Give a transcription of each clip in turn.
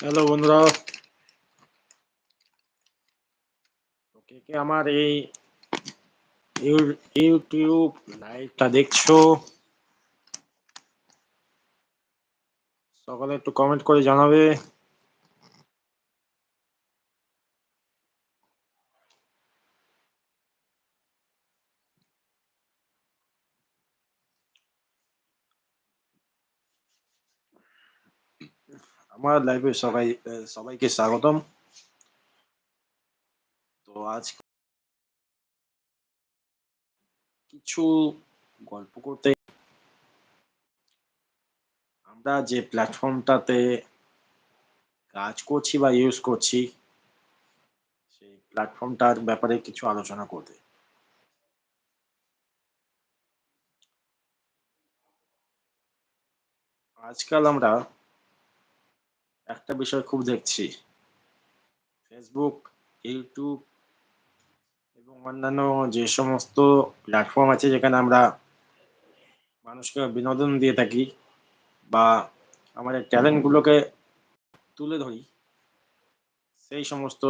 Hello বন্ধুরা। কে কে আমার এই ইউ- ইউটিউব লাইভটা দেখছ? সকালে একটু কমেন্ট করে জানাবে। আমার লাইভে সবাই সবাইকে স্বাগতম। তো আজ কিছু গল্প করতে আমরা যে প্ল্যাটফর্মটাতে কাজ করছি বা ইউজ করছি, সেই প্ল্যাটফর্মটার ব্যাপারে কিছু আলোচনা করতে। আজকাল আমরা একটা বিষয় খুব দেখছি। ফেসবুক ইউটিউব এবং অন্যান্য যে সমস্ত প্ল্যাটফর্ম আছে যেখানে আমরা মানুষকে বিনোদন দিয়ে থাকি বা আমাদের ট্যালেন্টগুলোকে তুলে ধরি, সেই সমস্ত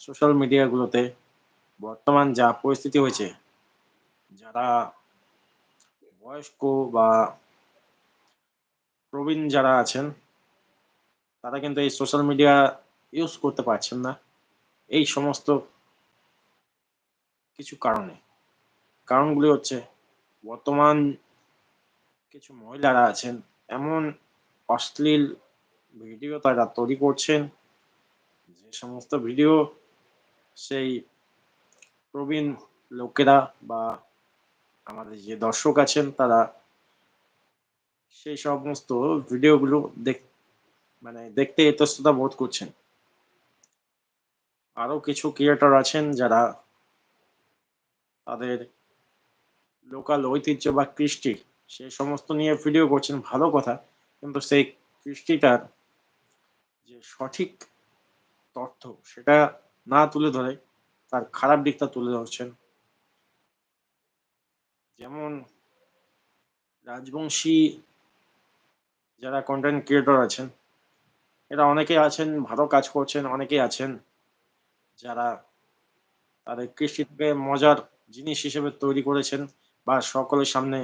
সোশ্যাল মিডিয়াগুলোতে বর্তমান যা পরিস্থিতি হয়েছে, যারা বয়স্ক বা প্রবীণ যারা আছেন তারা কিন্তু এই সোশ্যাল মিডিয়া ইউজ করতে পারছেন না এই সমস্ত কিছু কারণে। কারণগুলি হচ্ছে, বর্তমান কিছু মহিলারা আছেন, এমন অশ্লীল ভিডিও তারা তৈরি করছেন, যে সমস্ত ভিডিও সেই প্রবীণ লোকেরা বা আমাদের যে দর্শক আছেন তারা সেই সমস্ত ভিডিওগুলো দেখ মানে দেখতে ইতস্ততা বোধ করছেন। আরও কিছু ক্রিয়েটর আছেন যারা তাদের লোকাল ঐতিহ্য বা কৃষ্টি সেই সমস্ত নিয়ে ভিডিও করছেন, ভালো কথা। কিন্তু সেই কৃষ্টিটার যে সঠিক তথ্য সেটা না তুলে ধরে তার খারাপ দিকটা তুলে ধরছেন। যেমন রাজবংশী যারা কন্টেন্ট ক্রিয়েটর আছেন এরা অনেকে আছেন, ভালো কাজ করছেন, অনেকেই আছেন যারা তাদের কৃষিকে মজার জিনিস হিসেবে তৈরি করেছেন বা সকলের সামনে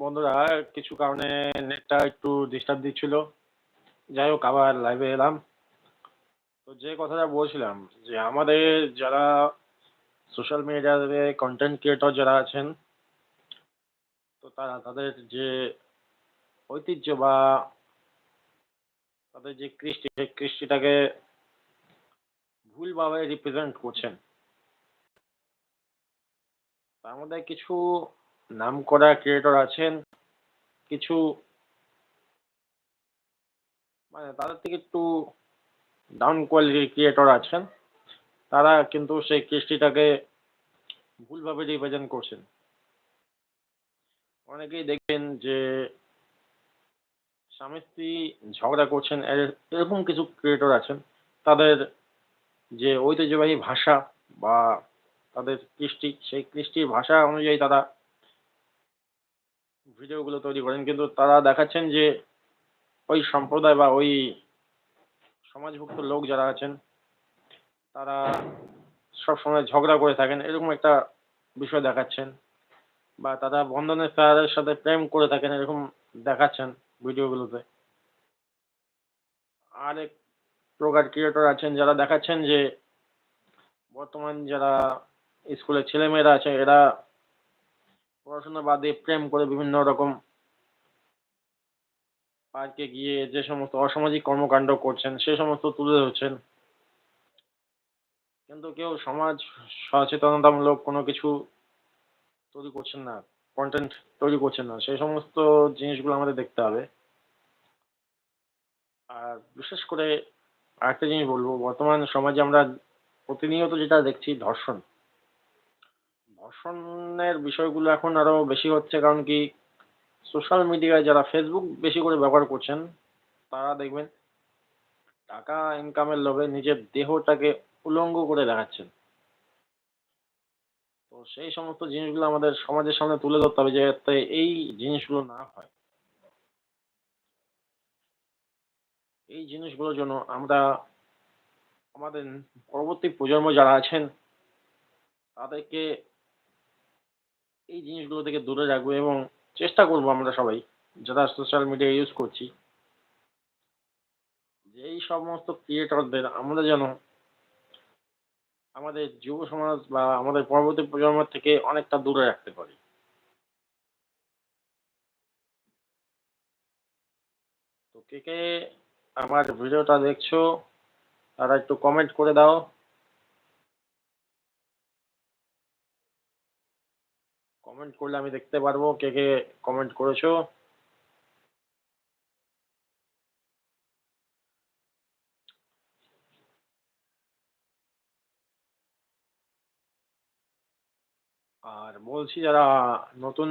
বন্ধুরা, কিছু কারণে নেটটা একটু ডিস্টার্ব দিচ্ছিল। যাই হোক, আবার লাইভে এলাম। তো যে কথাটা বলছিলাম, যে আমাদের যারা সোশ্যাল মিডিয়াতে কন্টেন্ট ক্রিয়েটর যারা আছেন, তো তারা তাদের যে ঐতিহ্য বা তাদের যে কৃষ্টি কৃষ্টিটাকে ভুলভাবে রিপ্রেজেন্ট করছেন। তার মধ্যে কিছু নাম করা ক্রিয়েটর আছেন, কিছু মানে তাদের থেকে একটু ডাউন কোয়ালিটির ক্রিয়েটর আছেন, তারা কিন্তু সেই কৃষ্টিটাকে ভুলভাবে রিপ্রেজেন্ট করছেন। অনেকেই দেখবেন যে স্বামী স্ত্রী ঝগড়া করছেন, এর- এরকম কিছু ক্রিয়েটর আছেন, তাদের যে ঐতিহ্যবাহী ভাষা বা তাদের কৃষ্টি, সেই কৃষ্টির ভাষা অনুযায়ী তারা ভিডিওগুলো তৈরি করেন, কিন্তু তারা দেখাচ্ছেন যে ওই সম্প্রদায় বা ওই সমাজভুক্ত লোক যারা আছেন, তারা সবসময় ঝগড়া করে থাকেন, এরকম একটা বিষয় দেখাচ্ছেন বা তারা বন্ধনের স্যারের সাথে প্রেম করে থাকেন, এরকম দেখাচ্ছেন ভিডিওগুলোতে। আরেক প্রকার ক্রিয়েটর আছেন যারা দেখাচ্ছেন যে বর্তমান যারা স্কুলের ছেলেমেয়েরা আছে, এরা পড়াশোনা বাদে প্রেম করে বিভিন্ন রকম পার্কে গিয়ে যে সমস্ত অসামাজিক কর্মকাণ্ড করছেন, সে সমস্ত তুলে ধরছেন। কিন্তু কেউ সমাজ সচেতনতামূলক কোনো কিছু তৈরি করছেন না কন্টেন্ট তৈরি করছেন না, সেই সমস্ত জিনিসগুলো আমাদের দেখতে হবে। আর বিশেষ করে আরেকটা জিনিস বলব, বর্তমান সমাজে আমরা প্রতিনিয়ত যেটা দেখছি ধর্ষণ। ধর্ষণের বিষয়গুলো এখন আরও বেশি হচ্ছে, কারণ কি সোশ্যাল মিডিয়ায় যারা ফেসবুক বেশি করে ব্যবহার করছেন, তারা দেখবেন টাকা ইনকামের লোভে নিজের দেহটাকে উলঙ্গ করে দেখাচ্ছেন। তো সেই সমস্ত জিনিসগুলো আমাদের সমাজের সামনে তুলে ধরতে হবে, যাতে এই জিনিসগুলো না হয়। এই জিনিসগুলোর জন্য আমরা আমাদের পরবর্তী প্রজন্ম যারা আছেন, তাদেরকে এই জিনিসগুলো থেকে দূরে রাখব এবং চেষ্টা করব আমরা সবাই, যারা সোশ্যাল মিডিয়া ইউজ করছি। যে এই সমস্ত ক্রিয়েটরদের আমরা যেন আমাদের যুব সমাজ বা আমাদের পরবর্তী প্রজন্ম থেকে অনেকটা দূরে রাখতে পারি। তো কে কে আমার ভিডিওটা দেখছ, তারা একটু কমেন্ট করে দাও। কমেন্ট করলে আমি দেখতে পারব কে কে কমেন্ট করেছ। আর বলছি যারা নতুন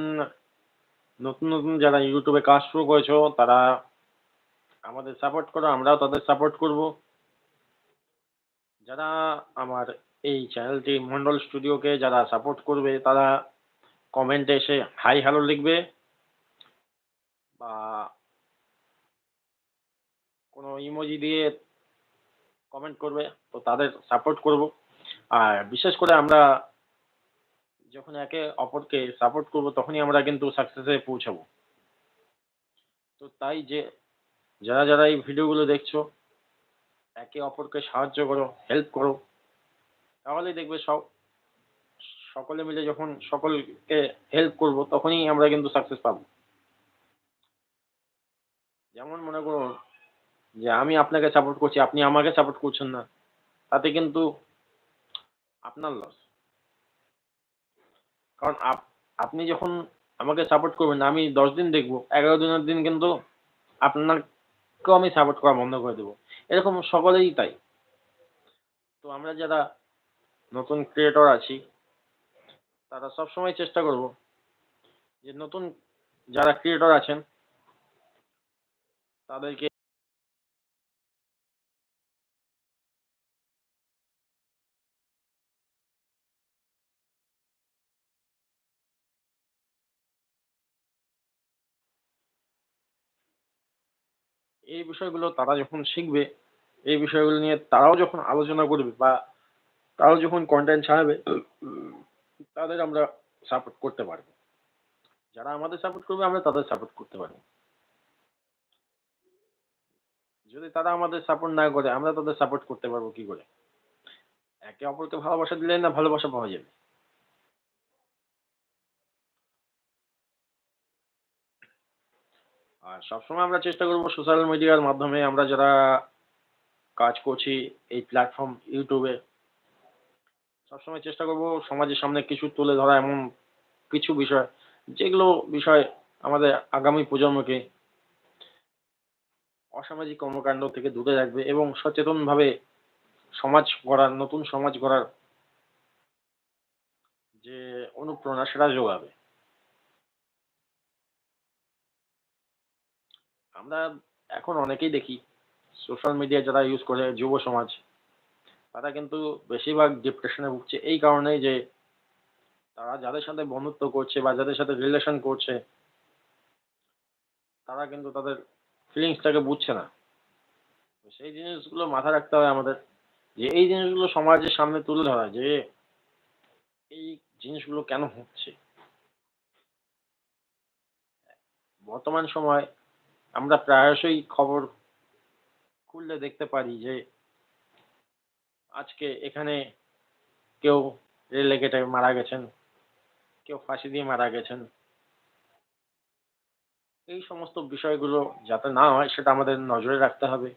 নতুন নতুন যারা ইউটিউবে কাজ শুরু করেছ, তারা আমাদের সাপোর্ট করো, আমরাও তাদের সাপোর্ট করব। যারা আমার এই চ্যানেলটি মন্ডল স্টুডিওকে যারা সাপোর্ট করবে, তারা কমেন্টে এসে হাই হ্যালো লিখবে বা কোনো ইমোজি দিয়ে কমেন্ট করবে, তো তাদের সাপোর্ট করব। আর বিশেষ করে আমরা যখন একে অপরকে সাপোর্ট করব, তখনই আমরা কিন্তু সাকসেসে পৌঁছাবো। তো তাই যে যারা যারা এই ভিডিওগুলো দেখছ, একে অপরকে সাহায্য করো হেল্প করো, তাহলেই দেখবে সব সকলে মিলে যখন সকলকে হেল্প করব, তখনই আমরা কিন্তু সাকসেস পাবো। যেমন মনে করুন যে আমি আপনাকে সাপোর্ট করছি, আপনি আমাকে সাপোর্ট করছেন না, তাতে কিন্তু আপনার লস কারণ আপ, আপনি যখন আমাকে সাপোর্ট করবেন, আমি দশ দিন দেখব, এগারো দিনের দিন কিন্তু আপনাকেও আমি সাপোর্ট করা বন্ধ করে দেবো। এরকম সকলেই তাই। তো আমরা যারা নতুন ক্রিয়েটর আছি তারা সবসময় চেষ্টা করব যে নতুন যারা ক্রিয়েটর আছেন, তাদেরকে এই বিষয়গুলো তারা যখন শিখবে, এই বিষয়গুলো নিয়ে তারাও যখন আলোচনা করবে বা তারাও যখন কন্টেন্ট ছাড়বে তাদের আমরা সাপোর্ট করতে পারব। যারা আমাদের সাপোর্ট করবে, আমরা তাদের সাপোর্ট করতে পারব। যদি তারা আমাদের সাপোর্ট না করে, আমরা তাদের সাপোর্ট করতে পারব কি করে? একে অপরকে ভালোবাসা দিলে না ভালোবাসা পাওয়া যাবে। আর সবসময় আমরা চেষ্টা করব সোশ্যাল মিডিয়ার মাধ্যমে আমরা যারা কাজ করছি এই প্ল্যাটফর্ম ইউটিউবে সবসময় চেষ্টা করব সমাজের সামনে কিছু তুলে ধরা এমন কিছু বিষয়, যেগুলো বিষয় আমাদের আগামী প্রজন্মকে অসামাজিক কর্মকাণ্ড থেকে দূরে রাখবে এবং সচেতনভাবে সমাজ গড়ার, নতুন সমাজ গড়ার যে অনুপ্রেরণা সেটা যোগাবে। আমরা এখন অনেকেই দেখি সোশ্যাল মিডিয়া যারা ইউজ করে, যুব সমাজ তারা কিন্তু বেশিরভাগ ডিপ্রেশনে ভুগছে। এই কারণেই যে তারা যাদের সাথে বন্ধুত্ব করছে বা যাদের সাথে রিলেশন করছে, তারা কিন্তু তাদের ফিলিংসটাকে বুঝছে না। সেই জিনিসগুলো মাথায় রাখতে হবে আমাদের, যে এই জিনিসগুলো সমাজের সামনে তুলে ধরা, যে এই জিনিসগুলো কেন হচ্ছে? বর্তমান সময় আমরা প্রায়শই খবর খুললে দেখতে পারি যে আজকে এখানে কেউ রেলে কেটে মারা গেছেন, কেউ ফাঁসি দিয়ে মারা গেছেন। এই সমস্ত বিষয়গুলো যাতে না হয়, সেটা আমাদের নজরে রাখতে হবে।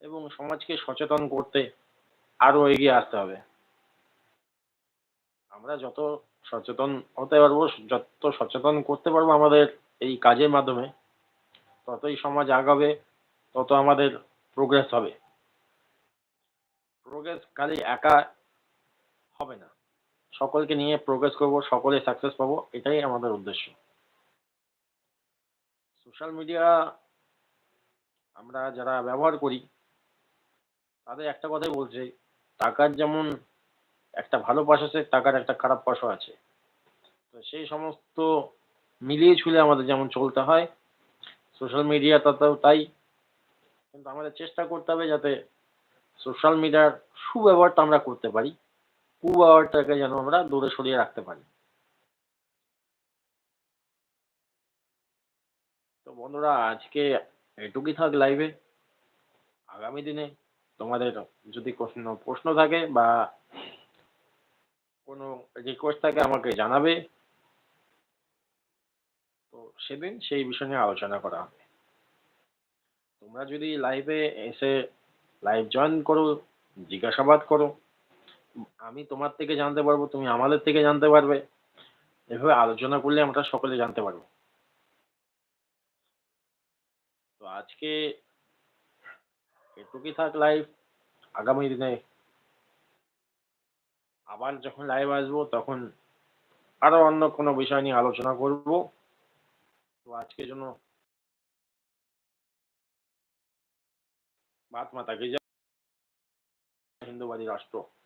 এবং সমাজকে সচেতন করতে আরও এগিয়ে আসতে হবে। আমরা যত সচেতন হতে পারব, যত সচেতন করতে পারব আমাদের এই কাজের মাধ্যমে, ততই সমাজ আগাবে, তত আমাদের প্রোগ্রেস হবে। প্রোগ্রেস খালি একা হবে না। সকলকে নিয়ে প্রোগ্রেস করব, সকলে সাকসেস পাবো, এটাই আমাদের উদ্দেশ্য। সোশ্যাল মিডিয়া আমরা যারা ব্যবহার করি, তাদের একটা কথাই বলছে, টাকার যেমন একটা ভালো পাশ আছে, টাকার একটা খারাপ পাশও আছে। তো সেই সমস্ত মিলিয়ে ঝুলে আমাদের যেমন চলতে হয় সোশ্যাল মিডিয়াটাতেও তাই। কিন্তু আমাদের চেষ্টা করতে হবে যাতে সোশ্যাল মিডিয়ার সুব্যবহারটা আমরা করতে পারি। কুব্যবহারটাকে যেন আমরা দূরে সরিয়ে রাখতে পারি। তো বন্ধুরা, আজকে এটুকুই থাক লাইভে আগামী দিনে তোমাদের যদি কোনো প্রশ্ন থাকে বা কোনো রিকোয়েস্ট থাকে আমাকে জানাবে। তো সেদিন সেই বিষয় নিয়ে আলোচনা করা হবে। তোমরা যদি লাইভে এসে লাইভ জয়েন করো, জিজ্ঞাসাবাদ করো, আমি তোমার থেকে জানতে পারব, তুমি আমাদের থেকে জানতে পারবে। এভাবে আলোচনা করলে আমরা সকলে জানতে পারব। তো আজকে এটুকুই থাক লাইভ আগামী দিনে আবার যখন লাইভ আসব, তখন আরও অন্য কোনো বিষয় নিয়ে আলোচনা করব। তো আজকের জন্য बात माता की हिंदूवादी राष्ट्रों।